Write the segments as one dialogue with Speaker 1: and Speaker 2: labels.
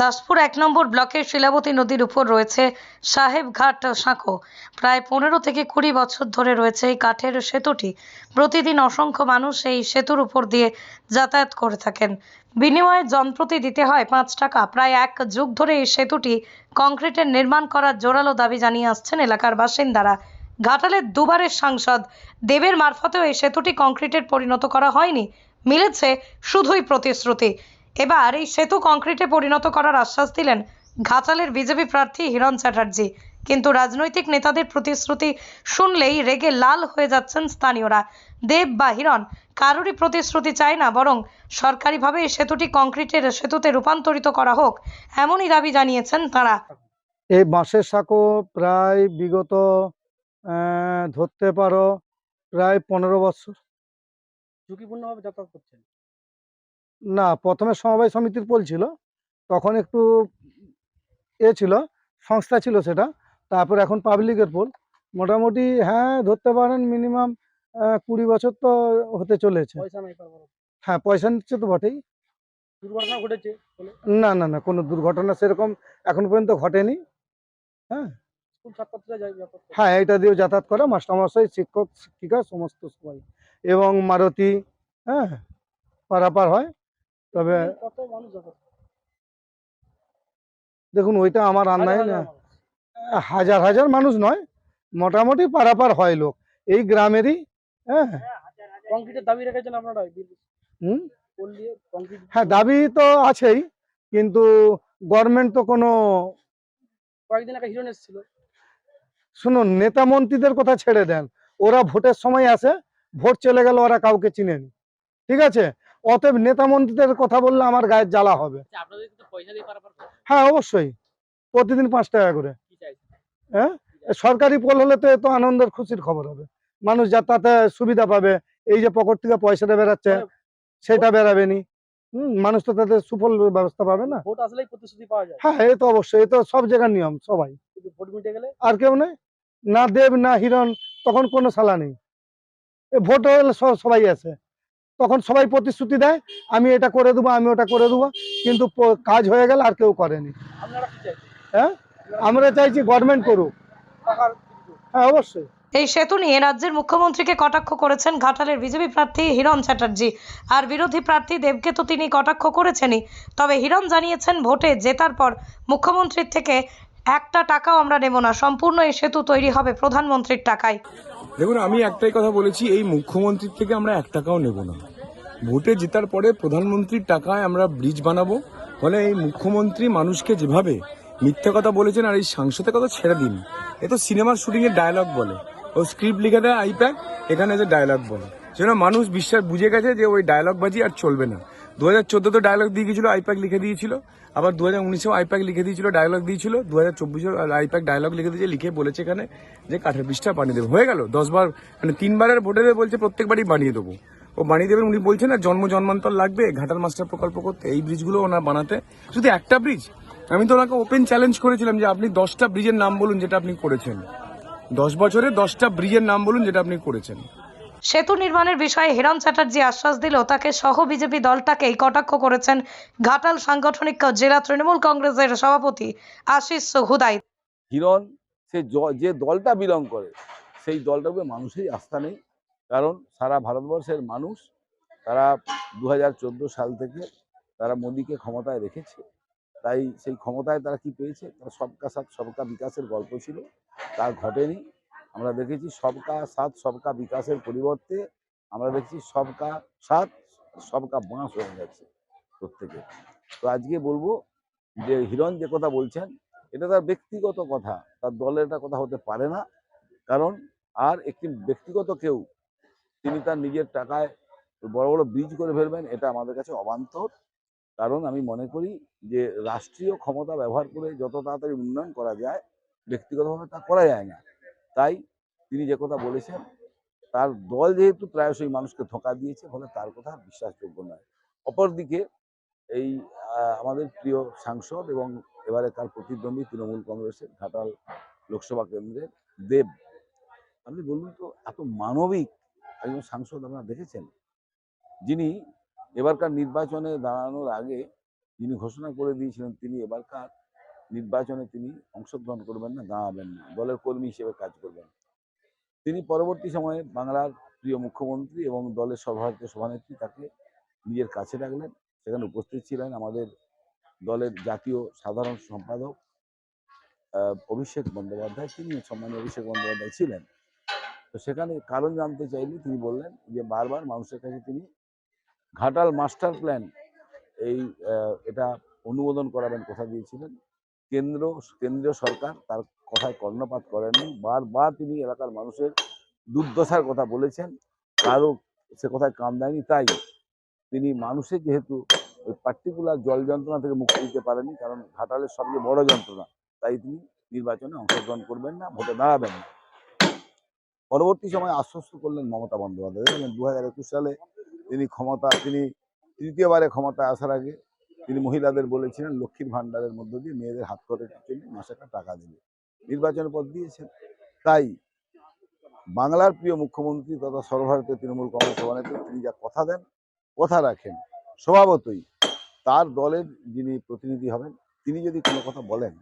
Speaker 1: দাসপুর এক নম্বর ব্লকের শিলাবতী নদীর উপর রয়েছে সাহেবঘাট সাঁকো। প্রায় পনেরো থেকে কুড়ি বছর ধরে রয়েছে এই কাঠের সেতুটি। প্রতিদিন অসংখ্য মানুষ এই সেতুর উপর দিয়ে যাতায়াত করে থাকেন। বিনিময়ে জনপ্রতি দিতে হয় পাঁচ টাকা। প্রায় এক যুগ ধরে এই সেতুটি কংক্রিটের নির্মাণ করার জোরালো দাবি জানিয়ে আসছেন এলাকার বাসিন্দারা। ঘাটালের দুবারের সাংসদ দেবের মারফতেও এই সেতুটি কংক্রিটের পরিণত করা হয়নি। মিলেছে শুধুই প্রতিশ্রুতি। এবার এই সেতু কংক্রিটে পরিণত করার আশ্বাস দিলেন ঘাটালের বিজেপি প্রার্থী হিরণ চ্যাটার্জি। কিন্তু রাজনৈতিক নেতাদের প্রতিশ্রুতি শুনলেই রেগে লাল হয়ে যাচ্ছেন স্থানীয়রা। দেব বা হিরণ কারোরই প্রতিশ্রুতি চায় না বরং সরকারিভাবে এই সেতুটি কংক্রিটের সেতুতে রূপান্তরিত করা হোক এমনই দাবি জানিয়েছেন তারা।
Speaker 2: এই বাঁশের সাঁকো প্রায় বিগত আহ, ধরতে পারো প্রায় পনেরো বছর।
Speaker 3: ঝুঁকিপূর্ণভাবে যাতায়াত করছেন।
Speaker 2: না প্রথমে সমবায় সমিতির পোল ছিল। তখন একটু এ ছিল সংস্থা ছিল সেটা। তারপর এখন পাবলিকের পোল। মোটামুটি হ্যাঁ ধরতে পারেন মিনিমাম কুড়ি বছর তো হতে চলেছে।
Speaker 3: পয়সা নাই পারব
Speaker 2: হ্যাঁ পয়সা নিচ্ছে তো বটেই।
Speaker 3: দুর্ঘটনা ঘটেছে
Speaker 2: না না না কোনো দুর্ঘটনা সেরকম এখন পর্যন্ত ঘটেনি।
Speaker 3: স্কুল ছাত্রছাত্রীরা যায় যাতায়াত করে।
Speaker 2: হ্যাঁ এটা দিয়েও যাতায়াত করে। মাস্টারমশাই শিক্ষক শিক্ষিকা সমস্ত সবাই। এবং মারুতি হ্যাঁ পারাপার হয়। তবে? দেখুন ওইটা আমার
Speaker 3: হাজার
Speaker 2: না।
Speaker 3: হাজার
Speaker 2: হাজার মানুষ নয় মোটামুটি পারাপার হয় লোক। এই গ্রামেরই হ্যাঁ।
Speaker 3: দাবি রেখেছেন আপনারা
Speaker 2: হুম?
Speaker 3: পোল দিয়ে কংক্রিট?
Speaker 2: হ্যাঁ দাবি তো আছেই কিন্তু গভর্নমেন্ট তো কোনো
Speaker 3: কয়েকদিন আগে হিরণ এসেছিল
Speaker 2: শুনুন নেতা মন্ত্রীদের কথা ছেড়ে দেন। ওরা ভোটের সময় আসে ভোট চলে গেল ওরা কাউকে চিনেনি। ঠিক আছে? অতএব নেতা মন্ত্রীদের কথা বললে আমার গায়ের জ্বালা হবে।
Speaker 3: করে।
Speaker 2: হ্যাঁ অবশ্যই। প্রতিদিন পাঁচ টাকা করে। হ্যাঁ? সরকারি পোল হলে তো এ তো আনন্দের খুশির খবর হবে। মানুষ যা তাতে সুবিধা পাবে এই যে পকেট থেকে পয়সাটা বেরাচ্ছে
Speaker 3: মানে
Speaker 2: সেটা বেরাবে নি হম মানুষ তো তাদের সুফল ব্যবস্থা পাবে না।
Speaker 3: ভোট আসলেই প্রতিশ্রুতি পাওয়া যায়।
Speaker 2: হ্যাঁ এ তো অবশ্যই এ তো সব জায়গার নিয়ম সবাই।
Speaker 3: ভোট মিটে গেলে?
Speaker 2: আর কেউ নেই। না দেব না হিরণ তখন কোনো সালা নেই। ভোট হলে সবাই আছে। তখন সবাই প্রতিশ্রুতি দেয় আমি এটা করে দেবো আমি ওটা করে দেবো কিন্তু কাজ হয়ে গেল আর কেউ করেনি। হ্যাঁ? আমরা চাইছি গভর্নমেন্ট করুক। হ্যাঁ অবশ্যই।
Speaker 1: এই সেতু নিয়ে রাজ্যের মুখ্যমন্ত্রীকে কটাক্ষ করেছেন ঘাটালের বিজেপি প্রার্থী হিরণ চ্যাটার্জি। আর বিরোধী প্রার্থী দেবকে তো তিনি কটাক্ষ করেছেনই। তবে হিরণ জানিয়েছেন ভোটে জেতার পর মুখ্যমন্ত্রীর থেকে একটা টাকাও আমরা নেব না। সম্পূর্ণ এই সেতু তৈরি হবে প্রধানমন্ত্রীর টাকায়।
Speaker 4: দেখুন, আমি একটাই কথা বলেছি, এই মুখ্যমন্ত্রীর থেকে আমরা এক টাকাও নেব না। ভোটে জেতার পরে প্রধানমন্ত্রীর টাকায় আমরা ব্রিজ বানাবো। ফলে এই মুখ্যমন্ত্রী মানুষকে যেভাবে মিথ্যে কথা বলেছেন আর এই সাংসদের কথা ছেড়ে দিন, এ তো সিনেমার শুটিং এর ডায়লগ বলে। ও স্ক্রিপ্ট লিখে দেয় আইপ্যাক এখানে যে ডায়লগ বলে। সেজন্য মানুষ বিশ্বাস, বুঝে গেছে যে ওই ডায়লগ বাজি আর চলবে না। দু হাজার চোদ্দতে ডায়লগ দিয়ে গিয়েছিল আইপ্যাক লিখে দিয়েছিল। আবার দু হাজার উনিশেও আইপ্যাক লিখে দিয়েছিল ডায়লগ দিয়েছিল। দু হাজার চব্বিশেও আইপ্যাক ডায়লগ লিখে দিয়েছে, লিখে বলেছে এখানে যে কাঠের বৃষ্টিটা বানিয়ে দেবে। হয়ে গেল দশ বার মানে তিনবারের ভোটে বলছে প্রত্যেকবারই বানিয়ে দেবো। ও বানিয়ে দেবেন উনি বলছেন না জন্ম জন্মান্তর লাগবে, ঘাটাল মাস্টার প্রকল্প করতে, এই ব্রিজগুলো ওনার বানাতে। শুধু একটা ব্রিজ? আমি তো ওনাকে ওপেন চ্যালেঞ্জ করেছিলাম যে আপনি দশটা ব্রিজের নাম বলুন যেটা আপনি করেছেন। দশ বছরে দশটা ব্রিজের নাম বলুন যেটা আপনি করেছেন।
Speaker 1: সেতু নির্মাণের বিষয়ে হিরণ চ্যাটার্জি আশ্বাস দিলেও তাকে সহ বিজেপি দলটাকেই কটাক্ষ করেছেন ঘাটাল সাংগঠনিক জেলা তৃণমূল কংগ্রেসের সভাপতি আশিস হুদাই।
Speaker 5: হিরণ, সে যে দলটা বিলং করে, সেই দলটার উপরে মানুষেরই আস্থা নেই। কারণ সারা ভারতবর্ষের মানুষ তারা দু হাজার চোদ্দ সাল থেকে তারা মোদীকে ক্ষমতায় রেখেছে। তাই সেই ক্ষমতায় তারা কি পেয়েছে? তারা সবকা সাথ সবকা বিকাশের গল্প ছিল। তা ঘটেনি। আমরা দেখেছি সবকা সাথ, সবকা বিকাশের পরিবর্তে আমরা দেখছি সবকা সাথ, সবকা বাঁশ হয়ে যাচ্ছে প্রত্যেকে। তো আজকে বলব যে হিরণ যে কথা বলছেন, এটা তার ব্যক্তিগত কথা। তার দলের এটা কথা হতে পারে না। কারণ আর একটি ব্যক্তিগত কেউ, তিনি তার নিজের টাকায় বড় বড় ব্রিজ করে ফেলবেন, এটা আমাদের কাছে অবান্তর। কারণ আমি মনে করি যে রাষ্ট্রীয় ক্ষমতা ব্যবহার করে যত তাড়াতাড়ি উন্নয়ন করা যায়, ব্যক্তিগতভাবে তা করা যায় না। তাই তিনি যে কথা বলেছেন, তার দল যেহেতু প্রায়শই মানুষকে ধোঁকা দিয়েছে, ফলে তার কথা বিশ্বাসযোগ্য নয়। অপরদিকে এই আমাদের প্রিয় সাংসদ এবং এবারে তার প্রতিদ্বন্দ্বী তৃণমূল কংগ্রেসের ঘাটাল লোকসভা কেন্দ্রের দেব। আপনি বলুন তো, এত মানবিক একজন সাংসদ আপনারা দেখেছেন? যিনি এবারকার নির্বাচনে দাঁড়ানোর আগে যিনি ঘোষণা করে দিয়েছিলেন, তিনি এবারকার নির্বাচনে তিনি অংশগ্রহণ করবেন না, দাঁড়াবেন না। দলের কর্মী হিসেবে কাজ করবেন। তিনি পরবর্তী সময়ে বাংলার প্রিয় মুখ্যমন্ত্রী এবং দলের সর্বভারতীয় সভানেত্রী তাকে নিজের কাছে রাখলেন। সেখানে উপস্থিত ছিলেন আমাদের দলের জাতীয় সাধারণ সম্পাদক অভিষেক বন্দ্যোপাধ্যায়। তিনি সম্মানীয় অভিষেক বন্দ্যোপাধ্যায় ছিলেন। তো সেখানে কারণ জানতে চাইলে তিনি বললেন যে, বারবার মানুষের কাছে তিনি ঘাটাল মাস্টার প্ল্যান এই এটা অনুমোদন করাবেন কথা দিয়েছিলেন। কেন্দ্র, কেন্দ্রীয় সরকার তার কথায় কর্ণপাত করেননি। বারবার তিনি এলাকার মানুষের দুর্দশার কথা বলেছেন। কারও সে কথায় কাম দেয়নি, তাই তিনি মানুষের যেহেতু ওই পার্টিকুলার জল যন্ত্রণা থেকে মুক্তি দিতে পারেনি কারণ ঘাটালের সবচেয়ে বড় যন্ত্রণা, তাই তিনি নির্বাচনে অংশগ্রহণ করবেন না, ভোটে দাঁড়াবেন না। পরবর্তী সময় আশ্বস্ত করলেন মমতা বন্দ্যোপাধ্যায়। দেখলেন একুশ সালে তিনি ক্ষমতা, তিনি তৃতীয়বারে ক্ষমতায় আসার আগে তিনি মহিলাদের বলেছিলেন, লক্ষ্মীর ভাণ্ডারের মধ্য দিয়ে মেয়েদের হাত করে জন্য মাসে একটা টাকা দেবে। নির্বাচনের পথ দিয়েছেন। তাই বাংলার প্রিয় মুখ্যমন্ত্রী তথা সর্বভারতীয় তৃণমূল কংগ্রেস সভানেত্রী, তিনি যা কথা দেন, কথা রাখেন। স্বভাবতই তার দলের যিনি প্রতিনিধি হবেন, তিনি যদি কোনো কথা বলেন,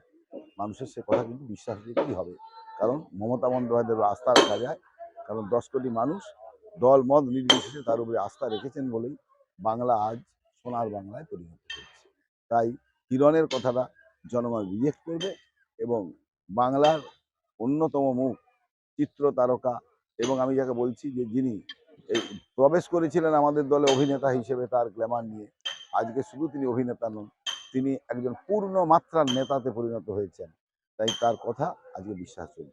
Speaker 5: মানুষের সে কথা কিন্তু বিশ্বাস দিতেই হবে। কারণ মমতা বন্দ্যোপাধ্যায়ের আস্থা রাখা যায়। কারণ দশ কোটি মানুষ দল মত নির্বিশেষে তার উপরে আস্থা রেখেছেন বলেই বাংলা আজ সোনার বাংলায় পরিণত। তাই কিরণের কথাটা জনগণ রিজেক্ট করবে এবং বাংলার অন্যতম মুখ চিত্র তারকা এবং আমি যাকে বলছি যে যিনি এই প্রবেশ করেছিলেন আমাদের দলে অভিনেতা হিসেবে তার গ্ল্যামার নিয়ে, আজকে শুধু তিনি অভিনেতা নন, তিনি একজন পূর্ণ মাত্রার নেতাতে পরিণত হয়েছেন। তাই তার কথা আজকে বিশ্বাসযোগ্য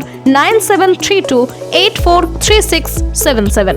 Speaker 1: nine seven three two eight four three six seven seven